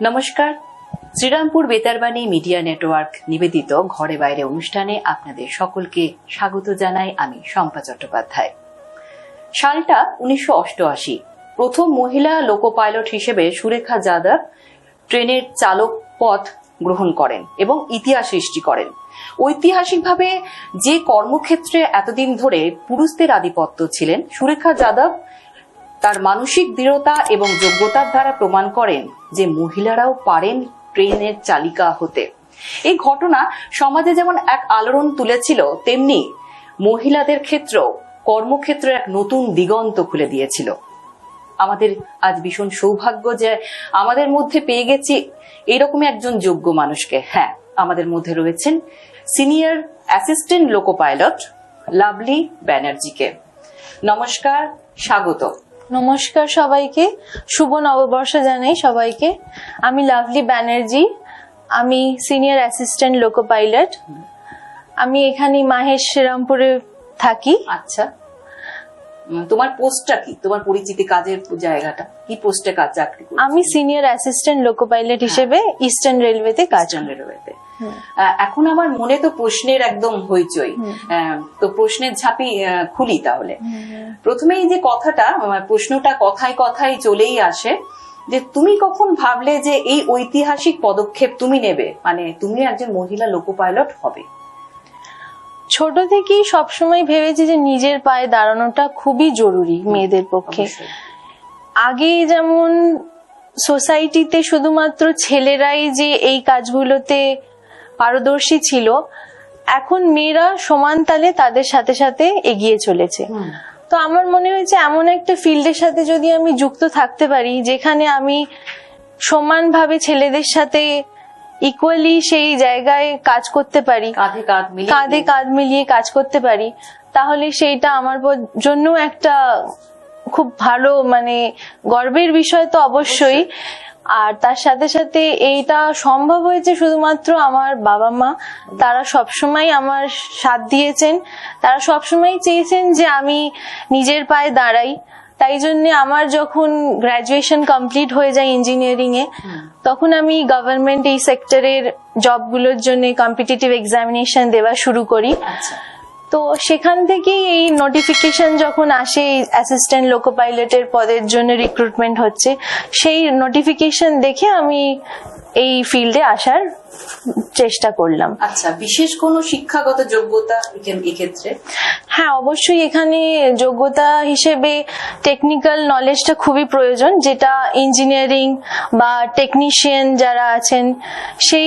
নমস্কার। Serampore বেতারবাণী media network নিবেদিত ঘরে বাইরে অনুষ্ঠানে আপনাদের সকলকে স্বাগত জানাই আমি শম্পা চট্টোপাধ্যায়। সালটা উনিশশো অষ্টআশি। প্রথম মহিলা লোকো পাইলট হিসেবে সুরেখা যাদব ট্রেনের চালক পথ গ্রহণ করেন এবং ইতিহাস সৃষ্টি করেন। ঐতিহাসিকভাবে যে কর্মক্ষেত্রে এতদিন ধরে পুরুষদের আধিপত্য ছিলেন, সুরেখা যাদব তার মানসিক দৃঢ়তা এবং যোগ্যতার দ্বারা প্রমাণ করেন যে মহিলারাও পারেন ট্রেনের চালিকা হতে। এই ঘটনা সমাজে যেমন এক আলোড়ন তুলেছিল, তেমনি মহিলাদের ক্ষেত্রেও কর্মক্ষেত্রে এক নতুন দিগন্ত খুলে দিয়েছিল। আমাদের আজ ভীষণ সৌভাগ্য যে আমাদের মধ্যে পেয়ে গেছি এরকমই একজন যোগ্য মানুষকে। হ্যাঁ আমাদের মধ্যে রয়েছেন senior assistant loco pilot Lovely ব্যানার্জিকে। নমস্কার স্বাগত নমস্কার সবাইকে। শুভ নববর্ষ জানাই সবাইকে। আমি লাভলি ব্যানার্জি। আমি সিনিয়র অ্যাসিস্ট্যান্ট লোকো পাইলট আমি এখানে মাহেশ শ্রীরামপুরে থাকি। আচ্ছা। তোমার পোস্টটা কি? তোমার পরিচিতি কাজের জায়গাটা? কি পোস্টে কাজ চাকরি আমি সিনিয়র অ্যাসিস্ট্যান্ট লোকো পাইলট হিসেবে ইস্টার্ন রেলওয়েতে কাজ। আহ, এখন আমার মনে তো প্রশ্নের একদম হইচই। তো প্রশ্নের ঝাঁপি খুলি তাহলে। প্রথমেই যে কথাটা প্রশ্নটা কথায় কথায় চলেই আসে যে তুমি কখন ভাবলে যে এই ঐতিহাসিক পদক্ষেপ তুমি নেবে? মানে তুমি একজন মহিলা লোকো পাইলট হবে। ছোট থেকেই সবসময় ভেবেছি যে নিজের পায়ে দাঁড়ানোটা খুবই জরুরি মেয়েদের পক্ষে। আগে যেমন সোসাইটিতে শুধুমাত্র ছেলেরাই যে এই কাজগুলোতে পারদর্শী ছিল। এখন মেয়েরা সমান তালে তাদের সাথে সাথে এগিয়ে চলেছে। তো আমার মনে হয়েছে এমন একটা ফিল্ডের সাথে যদি আমি যুক্ত থাকতে পারি যেখানে আমি সমানভাবে ছেলেদের সাথে ইকুয়ালি সেই জায়গায় কাজ করতে পারি কাঁধে কাঁধ মিলিয়ে কাঁধে কাঁধ মিলিয়ে কাজ করতে পারি তাহলে সেইটা আমার জন্য একটা খুব ভালো মানে গর্বের বিষয় তো অবশ্যই। আর তার সাথে সাথে এইটা সম্ভব হয়েছে শুধুমাত্র আমার বাবা মা। তারা সবসময় আমার সাথ দিয়েছেন। তারা সবসময় চেয়েছেন যে আমি নিজের পায়ে দাঁড়াই। তাই জন্য আমার যখন গ্রাজুয়েশন কমপ্লিট হয়ে যায় ইঞ্জিনিয়ারিং এ তখন আমি গভর্নমেন্ট এই সেক্টরের জবগুলোর জন্য কম্পিটিটিভ এক্সামিনেশন দেওয়া শুরু করি। আচ্ছা। তো সেখান থেকেই এই নোটিফিকেশন যখন আসে অ্যাসিস্ট্যান্ট লোকো পাইলটের পদের জন্য রিক্রুটমেন্ট হচ্ছে সেই নোটিফিকেশন দেখে আমি এই ফিল্ডে আসার চেষ্টা করলাম। আচ্ছা বিশেষ কোনো শিক্ষাগত যোগ্যতা এক্ষেত্রে? হ্যাঁ অবশ্যই এখানে যোগ্যতা হিসেবে টেকনিক্যাল নলেজটা খুবই প্রয়োজন যেটা ইঞ্জিনিয়ারিং বা টেকনিশিয়ান যারা আছেন সেই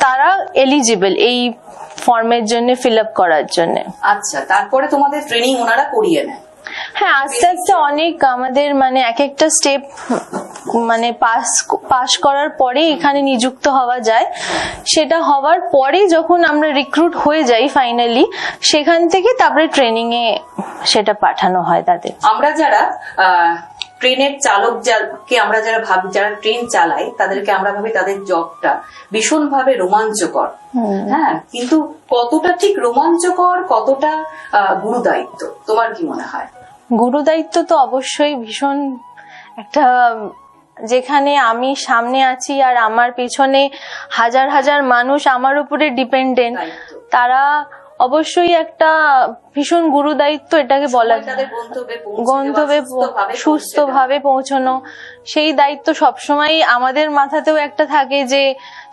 তারা এলিজিবল এই ফর্মের জন্য ফিল আপ করার জন্য। আচ্ছা তারপরে তোমাদের ট্রেনিং ওনারা করিয়ে নেয় হ্যাঁ আস্তে আস্তে অনেক আমাদের মানে এক একটা স্টেপ মানে পাস পাস করার পরে এখানে নিযুক্ত হওয়া যায়। সেটা হওয়ার পরে যখন আমরা রিক্রুট হয়ে যাই ফাইনালি সেখান থেকে তারপরে ট্রেনিং এ সেটা পাঠানো হয় তাদের। আমরা যারা ট্রেনের চালক যাকে আমরা যারা ভাবি যারা ট্রেন চালাই তাদেরকে আমরা ভাবি তাদের জবটা ভীষণভাবে রোমাঞ্চকর। হ্যাঁ কিন্তু কতটা ঠিক রোমাঞ্চকর কতটা আহ, গুরুদায়িত্ব? তোমার কি মনে হয়? গুরু দায়িত্ব তো অবশ্যই ভীষণ একটা যেখানে আমি সামনে আছি আর আমার পেছনে হাজার হাজার মানুষ আমার উপরে ডিপেন্ডেন্ট তারা অবশ্যই একটা ভীষণ গুরু দায়িত্ব এটাকে বলা গন্তব্যে সুস্থভাবে পৌঁছে পৌঁছানো। সেই দায়িত্ব সবসময় আমাদের মাথাতেও একটা থাকে যে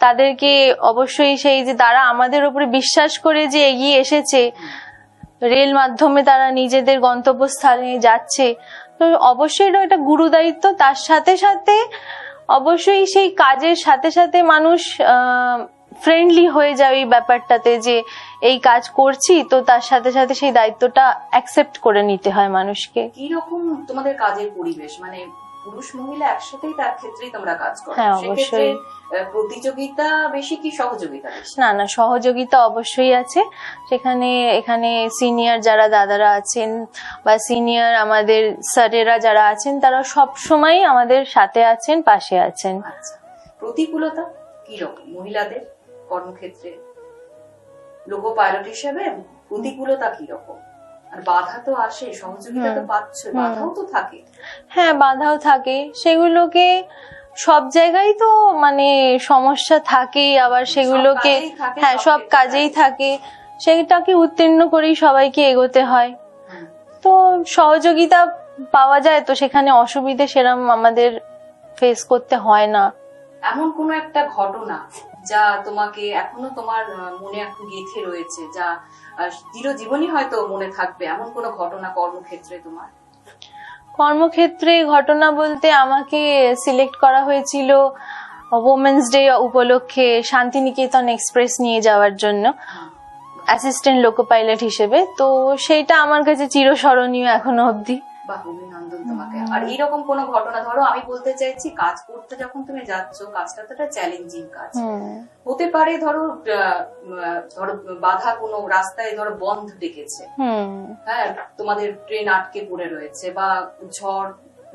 তাদেরকে অবশ্যই সেই যে তারা আমাদের উপরে বিশ্বাস করে যে এগিয়ে এসেছে। রেল মাধ্যমে তারা নিজেদের গন্তব্যস্থানে যাচ্ছে। তো অবশ্যই এটা একটা গুরু দায়িত্ব। তার সাথে সাথে অবশ্যই সেই কাজের সাথে সাথে মানুষ ফ্রেন্ডলি হয়ে যায় এই ব্যাপারটাতে যে এই কাজ করছি তো তার সাথে সাথে সেই দায়িত্বটা অ্যাকসেপ্ট করে নিতে হয় মানুষকে। কি রকম তোমাদের কাজের পরিবেশ? মানে পুরুষ মহিলা একসাথেই তার ক্ষেত্রেই তোমরা কাজ করো। হ্যাঁ, অবশ্যই। প্রতিযোগিতা বেশি কি সহযোগিতা না না সহযোগিতা অবশ্যই আছে। সেখানে এখানে সিনিয়র যারা দাদারা আছেন বা সিনিয়র আমাদের স্যারেরা যারা আছেন তারা সব সময় আমাদের সাথে আছেন পাশে আছেন। আচ্ছা। প্রতিকূলতা কি রকম মহিলাদের কর্মক্ষেত্রে? লোকো পাইলট হিসেবে প্রতিকূলতা কি রকম আর বাধা তো আসে সহযোগিতা তো পাচ্ছ বাধাও তো থাকে। হ্যাঁ বাধাও থাকে। সেগুলোকে সব জায়গায় তো মানে সমস্যা থাকেই আবার সেগুলোকে হ্যাঁ সব কাজেই থাকে। থাকে সেইটাকে উত্তীর্ণ করেই সবাইকে এগোতে হয়। তো সহযোগিতা পাওয়া যায় তো সেখানে অসুবিধে সেরম আমাদের ফেস করতে হয় না। এমন কোনো একটা ঘটনা যা তোমাকে এখনও তোমার মনে একটু গেঁথে রয়েছে যা চিরজীবনই হয়তো মনে থাকবে। এমন কোনো ঘটনা কর্মক্ষেত্রে তোমার? কর্মক্ষেত্রে ঘটনা বলতে আমাকে সিলেক্ট করা হয়েছিল ওমেন্স ডে উপলক্ষে শান্তিনিকেতন এক্সপ্রেস নিয়ে যাওয়ার জন্য অ্যাসিস্ট্যান্ট লোকো পাইলট হিসেবে। তো সেইটা আমার কাছে চিরস্মরণীয় এখনও অবধি। বা অভিনন্দন তোমাকে। আর এইরকম কোনো ঘটনা ধরো আমি বলতে চাইছি কাজ করতে যখন তুমি যাচ্ছ কাজটা তো একটা চ্যালেঞ্জিং কাজ। হতে পারে ধরো ধরো বাধা কোনো রাস্তায় ধরো বন্ধ ডেকেছে। হ্যাঁ তোমাদের ট্রেন আটকে পড়ে রয়েছে বা ঝড়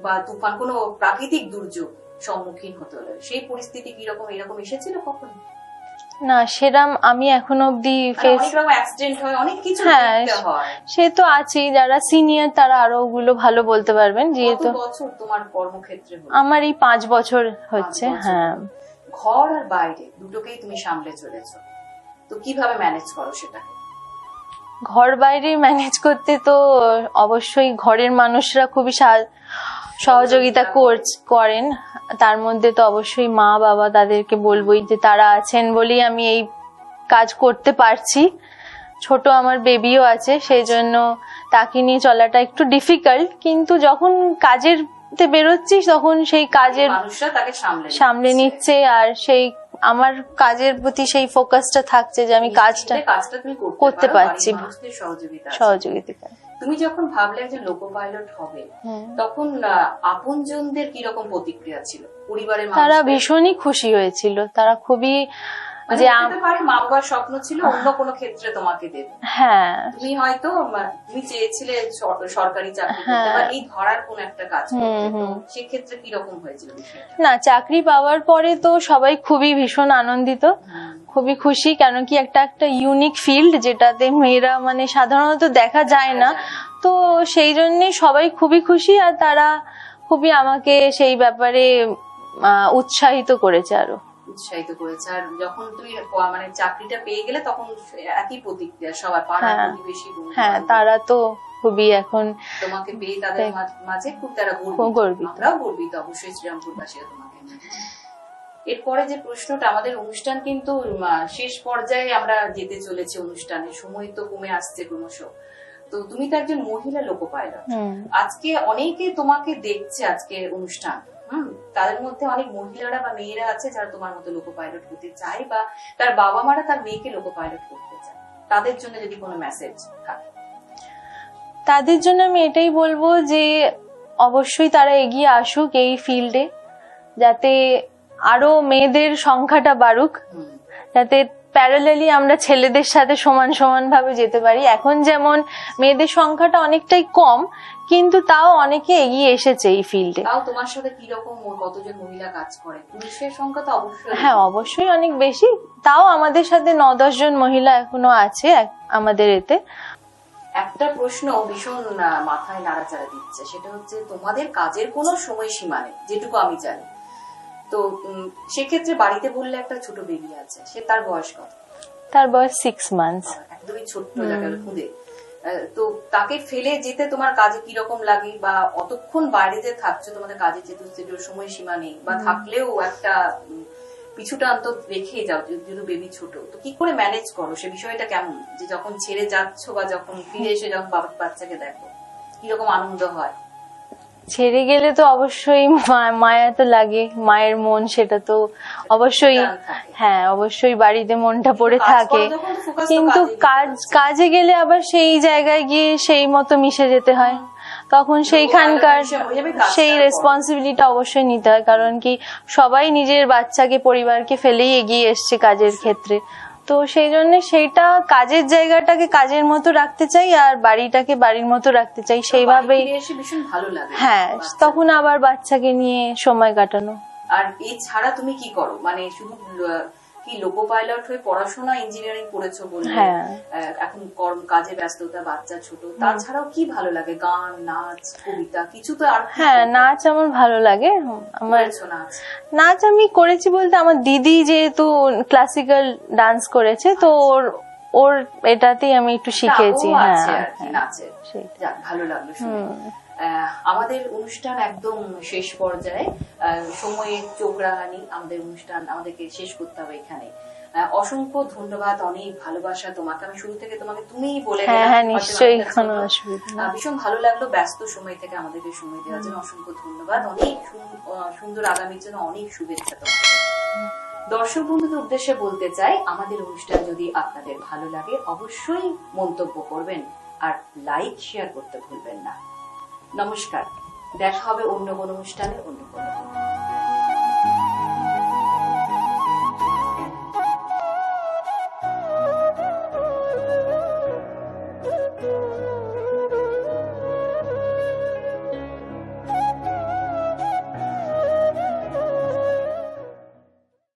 বা তুফান কোনো প্রাকৃতিক দুর্যোগ সম্মুখীন হতে হলো সেই পরিস্থিতি কীরকম এরকম এসেছিল কখন? না সেরাম আমি এখন অবধি ফেস অ্যাক্সিডেন্ট হয় সে তো আছেই যারা সিনিয়র তারা আরও ওগুলো ভালো বলতে পারবেন যেহেতু তোমার কর্মক্ষেত্রে আমার এই পাঁচ বছর হচ্ছে হ্যাঁ। ঘর আর বাইরে দুটোকেই তুমি সামলে চলেছো। তো কীভাবে ম্যানেজ করো সেটাকে? ঘর বাইরে ম্যানেজ করতে তো অবশ্যই ঘরের মানুষরা খুবই সহযোগিতা কর- করেন। তার মধ্যে তো অবশ্যই মা বাবা তাদেরকে বলবোই যে তারা আছেন বলেই আমি এই কাজ করতে পারছি। ছোট আমার বেবিও আছে সেই জন্য তাকে নিয়ে চলাটা একটু ডিফিকাল্ট কিন্তু যখন কাজের তে বেরোচ্ছিস তখন সেই কাজের সামলে নিচ্ছে। আর সেই আমার কাজের প্রতি সেই ফোকাসটা থাকছে যে আমি কাজটা করতে করতে পারছি। সহযোগিতা সহযোগিতা। তুমি যখন ভাবলে একজন লোকো পাইলট হবে তখন আপন জনদের কীরকম প্রতিক্রিয়া ছিল? পরিবারের তারা ভীষণই খুশি হয়েছিল। তারা খুবই যে হতে মা স্বপ্ন ছিল অন্য কোনো ক্ষেত্রে তোমাকে দেবে। হ্যাঁ। তুমি হয়তো তুমি চেয়েছিলে সরকারি চাকরি হ্যাঁ। এই ধরার কোন একটা কাজ। সেক্ষেত্রে কীরকম হয়েছিল না চাকরি পাওয়ার পরে তো সবাই খুবই ভীষণ আনন্দিত খুবই খুশি কেন কি একটা একটা ইউনিক ফিল্ড যেটাতে মেয়েরা মানে সাধারণত দেখা যায় না। তো সেই জন্যে সবাই খুবই খুশি আর তারা খুবই আমাকে সেই ব্যাপারে উৎসাহিত করেছে আরও। উৎসাহিত করেছে। আর যখন তুমি প- মানে চাকরিটা পেয়ে গেলে তখন একই প্রতিক্রিয়া সবার পাড়া হ্যাঁ। প্রতিবেশী হ্যাঁ তারা তো খুবই এখন তোমাকে পেয়ে তাদের মাঝে খুব তারা গর্বিত। আমরাও গর্বিত অবশ্যই শ্রীরামপুরবাসীরা তোমাকে এরপরে যে প্রশ্নটা আমাদের অনুষ্ঠান কিন্তু শেষ পর্যায়ে আমরা যেতে চলেছি অনুষ্ঠানে। সময় তো কমে আসছে ক্রমশ। তো তুমি তো একজন মহিলা লোকো পাইলট। হুম, আজকে অনেকে তোমাকে দেখছে আজকে অনুষ্ঠান। হুম তাদের মধ্যে অনেক মহিলারা বা মেয়েরা আছে যারা তোমার মতো লোকো পাইলট হতে চায় বা তার বাবা মারা তার মেয়েকে লোকো পাইলট করতে চায়। তাদের জন্য যদি কোনো মেসেজ থাকে। তাদের জন্য আমি এটাই বলব যে অবশ্যই তারা এগিয়ে আসুক এই ফিল্ডে যাতে আরও মেয়েদের সংখ্যাটা বাড়ুক। যাতে প্যারালালি আমরা ছেলেদের সাথে সমান সমান ভাবে যেতে পারি। এখন যেমন মেয়েদের সংখ্যাটা অনেকটাই কম কিন্তু তাও অনেকে এগিয়ে এসেছে এই ফিল্ডে তাও তোমার সাথে কীরকম কতজন মহিলা কাজ করে? পুরুষের সংখ্যা তো অবশ্যই হ্যাঁ অবশ্যই অনেক বেশি। তাও আমাদের সাথে ন দশ জন মহিলা এখনও আছে আমাদের এতে। একটা প্রশ্ন ভীষণ মাথায় নাড়াচাড়া দিচ্ছে। সেটা হচ্ছে তোমাদের কাজের কোনো সময়সীমা নেই যেটুকু আমি জানি। তো সেক্ষেত্রে বাড়িতে বললে একটা ছোট বেবি আছে সে তার বয়স কত? তার বয়স সিক্স মান্থস একদমই ছোট্ট খুদে। তো তাকে ফেলে যেতে তোমার কাজে কীরকম লাগে বা অতক্ষণ বাইরে যে থাকছো তোমাদের কাজে যেহেতু সেটার সময়সীমা নেই বা থাকলেও একটা পিছুটা অন্তত রেখে যাও যদি বেবি ছোট। তো কি করে ম্যানেজ করো? সে বিষয়টা কেমন? যে যখন ছেড়ে যাচ্ছ বা যখন ফিরে এসে যখন বাচ্চাকে দেখো কীরকম আনন্দ হয়? ছেড়ে গেলে তো অবশ্যই মায়া তো লাগে মায়ের মন সেটা তো অবশ্যই হ্যাঁ অবশ্যই বাড়িতে মনটা পড়ে থাকে। কিন্তু কাজ কাজে গেলে আবার সেই জায়গায় গিয়ে সেই মতো মিশে যেতে হয়। তখন সেইখানকার সেই। রেসপন্সিবিলিটি অবশ্যই নিতে হয়। কারণ কি সবাই নিজের বাচ্চাকে পরিবারকে ফেলেই এগিয়ে এসছে কাজের ক্ষেত্রে। তো সেই জন্য সেইটা কাজের জায়গাটাকে কাজের মতো রাখতে চাই আর বাড়িটাকে বাড়ির মতো রাখতে চাই সেইভাবেই। ভীষণ ভালো লাগে হ্যাঁ তখন আবার বাচ্চাকে নিয়ে সময় কাটানো। আর এছাড়া তুমি কি করো? মানে শুধু কি লোকো পাইলট হয়ে পড়াশোনা ইঞ্জিনিয়ারিং পড়েছো হ্যাঁ। এখন কর্ম কাজে ব্যস্ততা বাচ্চা ছোট তাছাড়াও কি ভালো লাগে? গান নাচ কবিতা কিছু তো আর হ্যাঁ নাচ আমার ভালো লাগে। আমার নাচ? নাচ আমি করেছি বলতে আমার দিদি যেহেতু ক্লাসিক্যাল ডান্স করেছে তো ওর ওর এটাতেই আমি একটু শিখেছি। হ্যাঁ হ্যাঁ, ভালো লাগল শুনে। আমাদের অনুষ্ঠান একদম শেষ পর্যায়ে। সময়ের চোখ রাঙানি আমাদের অনুষ্ঠান আমাদেরকে শেষ করতে হবে এখানে। অসংখ্য ধন্যবাদ অনেক ভালোবাসা তোমাকে। আমি শুরু থেকে তোমাকে তুমিই বলে হ্যাঁ হ্যাঁ নিশ্চয়ই ভীষণ ভালো লাগল ব্যস্ত সময় থেকে আমাদেরকে সময় দেওয়ার জন্য। অসংখ্য ধন্যবাদ অনেক সুন্দর আগামীর জন্য অনেক শুভেচ্ছা তোমাকে। দর্শক বন্ধুদের উদ্দেশ্যে বলতে চাই আমাদের অনুষ্ঠান যদি আপনাদের ভালো লাগে অবশ্যই মন্তব্য করবেন আর লাইক শেয়ার করতে ভুলবেন না। নমস্কার দেখা হবে অন্য কোনো অনুষ্ঠানে অন্য কোনো।